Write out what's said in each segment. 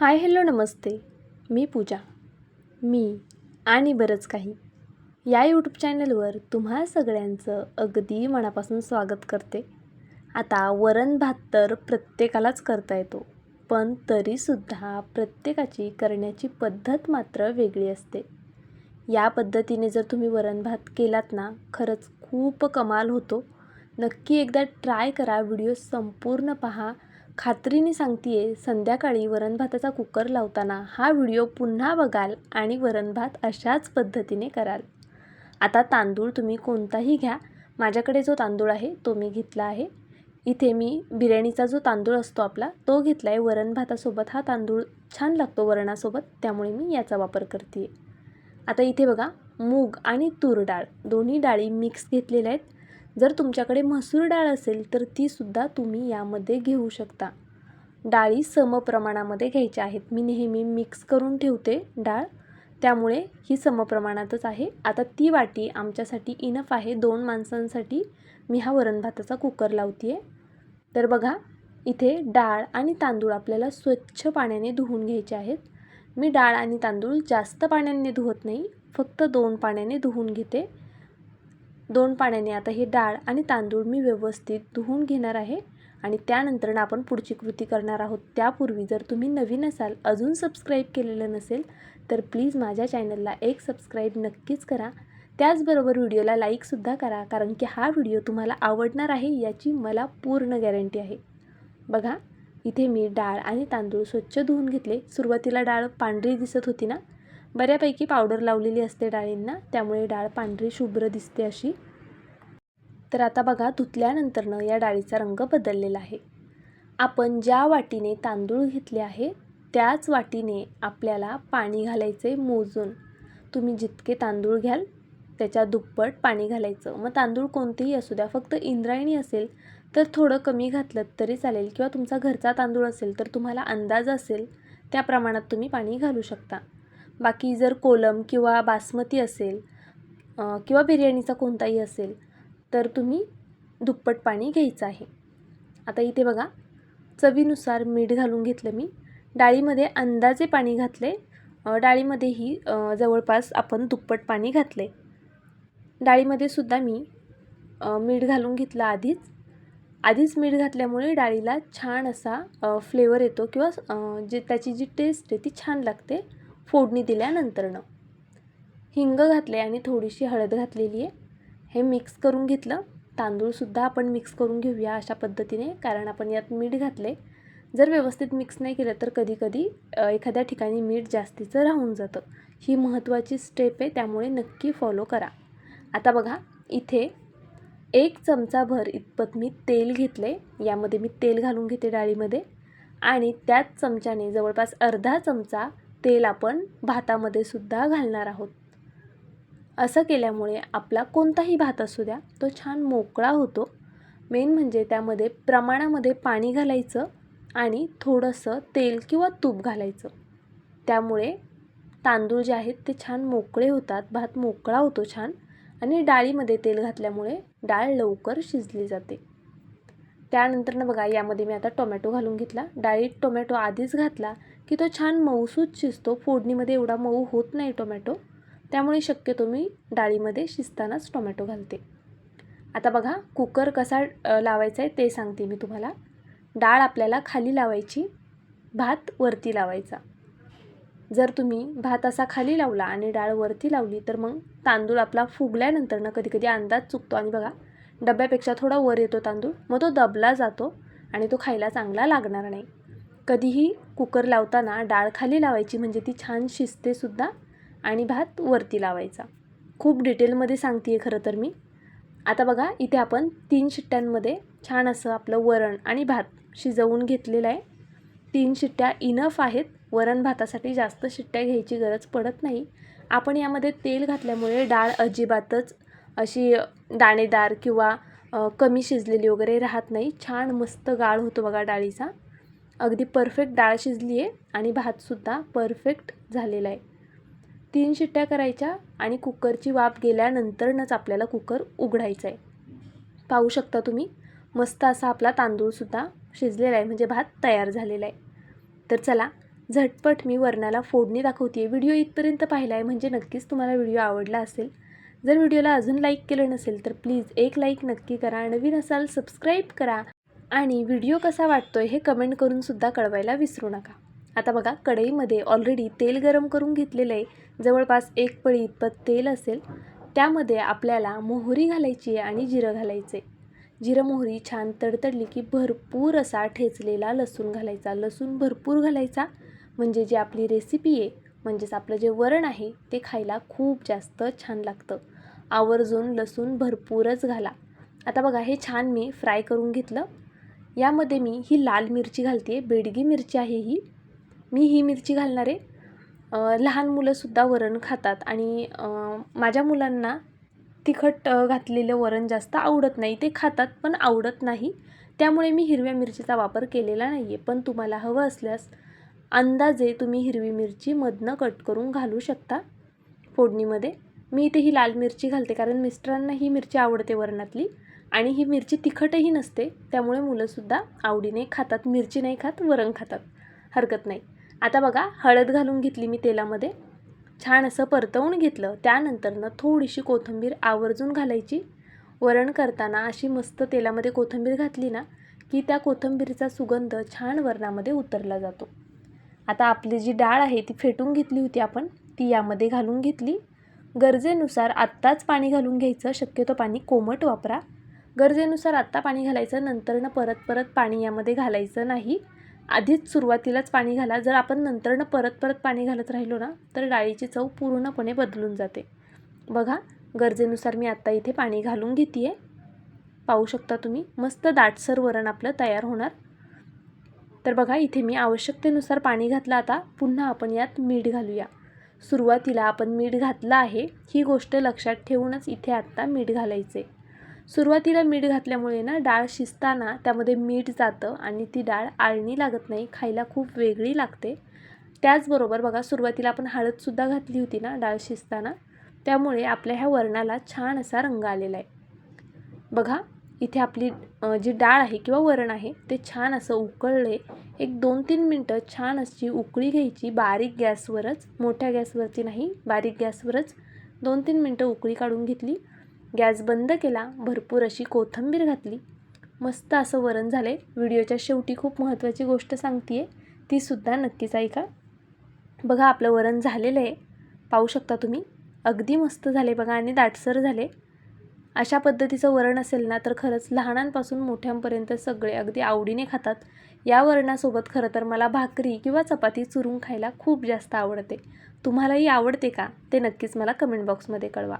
Hi hello नमस्ते. मी पूजा. मी आणि बरंच काही. या यूट्यूब चॅनलवर तुम्हा सगळ्यांचं अगदी मनापासून स्वागत करते. आता वरण भात तर प्रत्येकालाच करता येतो पण तरीसुद्धा प्रत्येकाची करण्याची पद्धत मात्र वेगळी असते. या पद्धतीने जर तुम्ही वरण भात केलात ना खरंच खूप कमाल होतो. नक्की एकदा ट्राय करा व्हिडिओ संपूर्ण पहा. खात्रीने सांगते आहे संध्याकाळी वरणभाताचा कुकर लावताना हा व्हिडिओ पुन्हा बघाल आणि वरणभात अशाच पद्धतीने कराल. आता तांदूळ तुम्ही कोणताही घ्या. माझ्याकडे जो तांदूळ आहे तो मी घेतला आहे. इथे मी बिर्याणीचा जो तांदूळ असतो आपला तो घेतला आहे वरण भातासोबत हा तांदूळ छान लागतो वरणासोबत त्यामुळे मी याचा वापर करते आता इथे बघा मूग आणि तूर डाळ. दोन्ही डाळी मिक्स घेतलेल्या आहेत. जर तुमच्याकडे मसूर डाळ असेल तर तीसुद्धा तुम्ही यामध्ये घेऊ शकता. डाळी सम प्रमाणामध्ये घ्यायच्या आहेत. मी नेहमी मिक्स करून ठेवते डाळ. त्यामुळे ही समप्रमाणातच आहे. आता ती वाटी आमच्यासाठी इनफ आहे. दोन माणसांसाठी मी हा वरण भाताचा कुकर लावते आहे तर बघा इथे डाळ आणि तांदूळ आपल्याला स्वच्छ पाण्याने धुवून घ्यायचे आहेत. मी डाळ आणि तांदूळ जास्त पाण्याने धुवत नाही. फक्त दोन पाण्याने धुवून घेते. दोन पाण्याने आता हे डाळ आणि तांदूळ मी व्यवस्थित धुवून घेणार आहे आणि त्यानंतर आपण पुढची कृती करणार आहोत. त्यापूर्वी जर तुम्ही नवीन असाल अजून सबस्क्राईब केलेलं नसेल तर प्लीज माझ्या चॅनलला एक सबस्क्राईब नक्कीच करा. त्याचबरोबर व्हिडिओला लाईकसुद्धा करा कारण की हा व्हिडिओ तुम्हाला आवडणार आहे याची मला पूर्ण गॅरंटी आहे. बघा इथे मी डाळ आणि तांदूळ स्वच्छ धुवून घेतले. सुरुवातीला डाळ पांढरी दिसत होती ना बऱ्यापैकी पावडर लावलेली असते डाळींना त्यामुळे डाळ पांढरी शुभ्र दिसते अशी. तर आता बघा धुतल्यानंतरनं या डाळीचा रंग बदललेला आहे. आपण ज्या वाटीने तांदूळ घेतले आहे त्याच वाटीने आपल्याला पाणी घालायचे मोजून. तुम्ही जितके तांदूळ घ्याल त्याच्या दुप्पट पाणी घालायचं. मग तांदूळ कोणतेही असू द्या फक्त इंद्रायणी असेल तर थोडं कमी घातलं तरी चालेल. किंवा तुमचा घरचा तांदूळ असेल तर तुम्हाला अंदाज असेल त्या प्रमाणात तुम्ही पाणी घालू शकता. बाकी जर कोलम किंवा बासमती असेल किंवा बिर्याणीचा कोणताही असेल तर तुम्ही दुप्पट पाणी घ्यायचं आहे. आता इथे बघा चवीनुसार मीठ घालून घेतलं मी. डाळीमध्ये अंदाजे पाणी घातले डाळीमध्येही जवळपास आपण दुप्पट पाणी घातले डाळीमध्ये सुद्धा मी मीठ घालून घेतलं आधीच. आधीच मीठ घातल्यामुळे डाळीला छान असा फ्लेवर येतो किंवा जे त्याची जी टेस्ट आहे ती छान लागते. फोडणी दिल्यानंतरनं हिंग घातले आणि थोडीशी हळद घातलेली आहे. हे मिक्स करून घेतलं. तांदूळसुद्धा आपण मिक्स करून घेऊया अशा पद्धतीने कारण आपण यात मीठ घातले जर व्यवस्थित मिक्स नाही केलं तर कधीकधी एखाद्या ठिकाणी मीठ जास्तीचं राहून जातं. ही महत्त्वाची स्टेप आहे त्यामुळे नक्की फॉलो करा. आता बघा इथे एक चमचाभर इतपत मी तेल घेतले यामध्ये मी तेल घालून घेते डाळीमध्ये. आणि त्याच चमच्याने जवळपास अर्धा चमचा तेल आपण भातामध्ये सुद्धा घालणार आहोत. असं केल्यामुळे आपला कोणताही भात असू द्या तो छान मोकळा होतो. मेन म्हणजे त्यामध्ये प्रमाणामध्ये पाणी घालायचं आणि थोडंसं तेल किंवा तूप घालायचं. त्यामुळे तांदूळ जे आहेत ते छान मोकळे होतात भात मोकळा होतो छान आणि डाळीमध्ये तेल घातल्यामुळे डाळ लवकर शिजली जाते. त्यानंतरनं बघा यामध्ये मी आता टोमॅटो घालून घेतला. डाळीत टोमॅटो आधीच घातला की तो छान मऊसूच शिजतो. फोडणीमध्ये एवढा मऊ होत नाही टोमॅटो. त्यामुळे शक्यतो मी डाळीमध्ये शिजतानाच टोमॅटो घालते. आता बघा कुकर कसा लावायचा आहे ते सांगते मी तुम्हाला. डाळ आपल्याला खाली लावायची भात वरती लावायचा. जर तुम्ही भात असा खाली लावला आणि डाळ वरती लावली तर मग तांदूळ आपला फुगल्यानंतर ना कधीकधी अंदाज चुकतो. आणि बघा डब्यापेक्षा थोडा वर येतो तांदूळ मग तो दबला जातो आणि तो खायला चांगला लागणार नाही. कधीही कुकर लावताना डाळ खाली लावायची म्हणजे ती छान शिजतेसुद्धा आणि भात वरती लावायचा. खूप डिटेलमध्ये सांगते आहे खरं तर मी. आता बघा इथे आपण तीन शिट्ट्यांमध्ये छान असं आपलं वरण आणि भात शिजवून घेतलेलं आहे. तीन शिट्ट्या इनफ आहेत. वरण भातासाठी जास्त शिट्ट्या घ्यायची गरज पडत नाही. आपण यामध्ये तेल घातल्यामुळे डाळ अजिबातच अशी दाणेदार किंवा कमी शिजलेली वगैरे राहत नाही. छान मस्त गाळ होतो बघा डाळीचा. अगदी परफेक्ट डाळ शिजली आहे आणि भातसुद्धा परफेक्ट झालेला आहे. तीन शिट्ट्या करायच्या आणि कुकरची वाफ गेल्यानंतरनच आपल्याला कुकर उघडायचा आहे. पाहू शकता तुम्ही मस्त असा आपला तांदूळसुद्धा शिजलेला आहे म्हणजे भात तयार झालेला आहे. तर चला झटपट मी वरणाला फोडणी दाखवते व्हिडिओ इथपर्यंत पाहिला आहे म्हणजे नक्कीच तुम्हाला व्हिडिओ आवडला असेल. जर व्हिडिओला अजून लाईक केलं नसेल तर प्लीज एक लाईक नक्की करा नवीन असाल सबस्क्राईब करा. आणि व्हिडिओ कसा वाटतोय हे कमेंट करून सुद्धा कळवायला विसरू नका. आता बघा कढईमध्ये ऑलरेडी तेल गरम करून घेतलेलं आहे. जवळपास एक पळी इतपत तेल असेल. त्यामध्ये आपल्याला मोहरी घालायची आहे आणि जिरं घालायचे जिरं मोहरी छान तडतडली की भरपूर असा ठेचलेला लसूण घालायचा. लसूण भरपूर घालायचा म्हणजे जी आपली रेसिपी आहे म्हणजेच आपलं जे वरण आहे ते खायला खूप जास्त छान लागतं. आवर्जून लसूण भरपूरच घाला. आता बघा हे छान मी फ्राय करून घेतलं. यामध्ये मी ही लाल मिरची घालते बेडगी मिरची आहे ही. मी ही मिरची घालणार आहे. लहान मुलंसुद्धा वरण खातात आणि माझ्या मुलांना तिखट घातलेलं वरण जास्त आवडत नाही. ते खातात पण आवडत नाही. त्यामुळे मी हिरव्या मिरचीचा वापर केलेला नाही आहे पण तुम्हाला हवं असल्यास अंदाजे तुम्ही हिरवी मिरची मधनं कट करून घालू शकता फोडणीमध्ये. मी इथे ही लाल मिरची घालते कारण मिस्टरांना ही मिरची आवडते वरणातली. आणि ही मिरची तिखटही नसते त्यामुळे मुलंसुद्धा आवडीने खातात मिरची नाही खात वरण खातात. हरकत नाही. आता बघा हळद घालून घेतली मी तेलामध्ये. छान असं परतवून घेतलं. त्यानंतरनं थोडीशी कोथिंबीर आवर्जून घालायची. वरण करताना अशी मस्त तेलामध्ये कोथिंबीर घातली ना की त्या कोथिंबीरचा सुगंध छान वरणामध्ये उतरला जातो. आता आपली जी डाळ आहे ती फेटून घेतली होती आपण ती यामध्ये घालून घेतली. गरजेनुसार आत्ताच पाणी घालून घ्यायचं. शक्यतो पाणी कोमट वापरा. गरजेनुसार आत्ता पाणी घालायचं नंतरनं परत परत पाणी यामध्ये घालायचं नाही. आधीच सुरुवातीलाच पाणी घाला. जर आपण नंतरनं परत परत पाणी घालत राहिलो ना तर डाळीची चव पूर्णपणे बदलून जाते. बघा गरजेनुसार मी आत्ता इथे पाणी घालून घेते आहे पाहू शकता तुम्ही मस्त दाटसर वरण आपलं तयार होणार. तर बघा इथे मी आवश्यकतेनुसार पाणी घातलं आता. पुन्हा आपण यात मीठ घालूया. सुरुवातीला आपण मीठ घातलं आहे ही गोष्ट लक्षात ठेवूनच इथे आत्ता मीठ घालायचे. सुरुवातीला मीठ घातल्यामुळे ना डाळ शिजताना त्यामध्ये मीठ जातं आणि ती डाळ आळणी लागत नाही खायला खूप वेगळी लागते. त्याचबरोबर बघा सुरुवातीला आपण हळदसुद्धा घातली होती ना डाळ शिजताना त्यामुळे आपल्या ह्या वरणाला छान असा रंग आलेला आहे. बघा इथे आपली जी डाळ आहे किंवा वरण आहे ते छान असं उकळले. एक दोन तीन मिनटं छान अशी उकळी घ्यायची बारीक गॅसवरच मोठ्या गॅसवरती नाही बारीक गॅसवरच. दोन तीन मिनटं उकळी काढून घेतली. गॅस बंद केला भरपूर अशी कोथिंबीर घातली. मस्त असं वरण झालं. आहे व्हिडिओच्या शेवटी खूप महत्त्वाची गोष्ट सांगते आहे तीसुद्धा नक्कीच ऐका. बघा आपलं वरण झालेलं आहे. पाहू शकता तुम्ही. अगदी मस्त झाले बघा आणि दाटसर झाले. अशा पद्धतीचं वरण असेल ना तर खरंच लहानांपासून मोठ्यांपर्यंत सगळे अगदी आवडीने खातात. या वरणासोबत खरं तर मला भाकरी किंवा चपाती चुरून खायला खूप जास्त आवडते. तुम्हालाही आवडते का? ते नक्कीच मला कमेंट बॉक्समध्ये कळवा.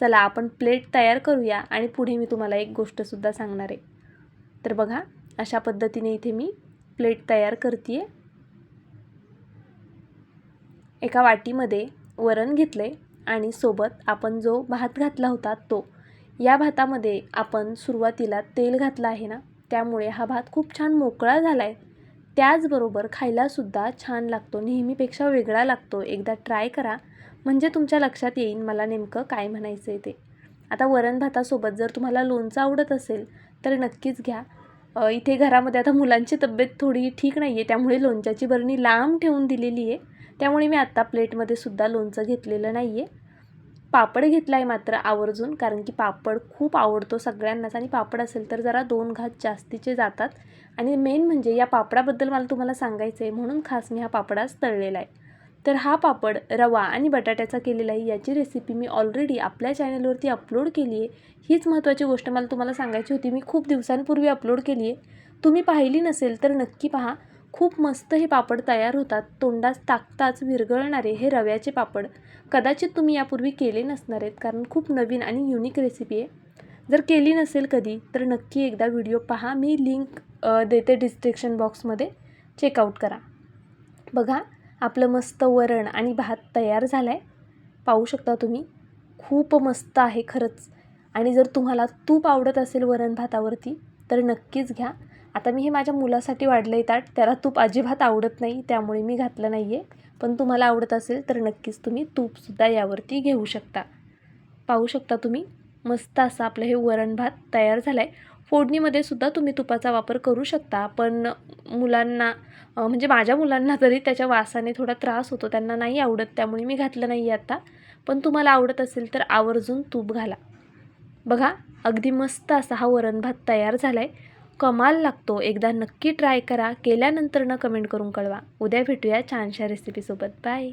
चला आपण प्लेट तयार करूया आणि पुढे मी तुम्हाला एक गोष्टसुद्धा सांगणार आहे. तर बघा अशा पद्धतीने इथे मी प्लेट तयार करते आहे एका वाटीमध्ये वरण घेतले आणि सोबत आपण जो भात घातला होता तो या भातामध्ये आपण सुरुवातीला तेल घातलं आहे ना त्यामुळे हा भात खूप छान मोकळा झाला आहे त्याचबरोबर खायलासुद्धा छान लागतो नेहमीपेक्षा वेगळा लागतो. एकदा ट्राय करा. म्हणजे तुमच्या लक्षात येईन मला नेमकं काय म्हणायचं आहे ते. आता वरण भातासोबत जर तुम्हाला लोणचं आवडत असेल तर नक्कीच घ्या. इथे घरामध्ये आता मुलांची तब्येत थोडी ठीक नाही आहे त्यामुळे लोणच्याची बरणी लांब ठेवून दिलेली आहे त्यामुळे मी आत्ता प्लेटमध्ये सुद्धा लोणचं घेतलेलं नाही आहे पापड घेतला आहे मात्र आवर्जून कारण की पापड खूप आवडतो सगळ्यांनाच. आणि पापड असेल तर जरा दोन घात जास्तीचे जातात. आणि मेन म्हणजे या पापडाबद्दल मला तुम्हाला सांगायचं आहे म्हणून खास मी हा पापडाच तळलेला आहे. तर हा पापड रवा आणि बटाट्याचा केलेला आहे याची रेसिपी मी ऑलरेडी आपल्या चॅनलवरती अपलोड केली आहे. हीच महत्त्वाची गोष्ट मला तुम्हाला सांगायची होती. मी खूप दिवसांपूर्वी अपलोड केली आहे. तुम्ही पाहिली नसेल तर नक्की पहा. खूप मस्त हे पापड तयार होतात. तोंडात टाकताच विरघळणारे हे रव्याचे पापड. कदाचित तुम्ही यापूर्वी केले नसणार आहेत कारण खूप नवीन आणि युनिक रेसिपी आहे. जर केली नसेल कधी तर नक्की एकदा व्हिडिओ पहा. मी लिंक देते डिस्क्रिप्शन बॉक्समध्ये चेकआउट करा. बघा आपलं मस्त वरण आणि भात तयार झाला आहे पाहू शकता तुम्ही खूप मस्त आहे खरंच. आणि जर तुम्हाला तूप आवडत असेल वरण भातावरती तर नक्कीच घ्या. आता मी हे माझ्या मुलासाठी वाढलं आहे ताट त्याला तूप अजिबात आवडत नाही त्यामुळे मी घातलं नाही आहे पण तुम्हाला आवडत असेल तर नक्कीच तुम्ही तूपसुद्धा यावरती घेऊ शकता. पाहू शकता तुम्ही? मस्त असं आपलं हे वरण भात तयार झालं आहे फोडणीमध्ये सुद्धा तुम्ही तुपाचा वापर करू शकता पण मुलांना म्हणजे माझ्या मुलांना तरी त्याच्या वासाने थोडा त्रास होतो त्यांना नाही आवडत त्यामुळे मी घातलं नाही आता. पण तुम्हाला आवडत असेल तर आवर्जून तूप घाला. बघा अगदी मस्त असा हा वरण भात तयार झाला आहे कमाल लागतो. एकदा नक्की ट्राय करा. केल्यानंतर न कमेंट करून कळवा. उद्या भेटूया छानशा रेसिपीसोबत बाय.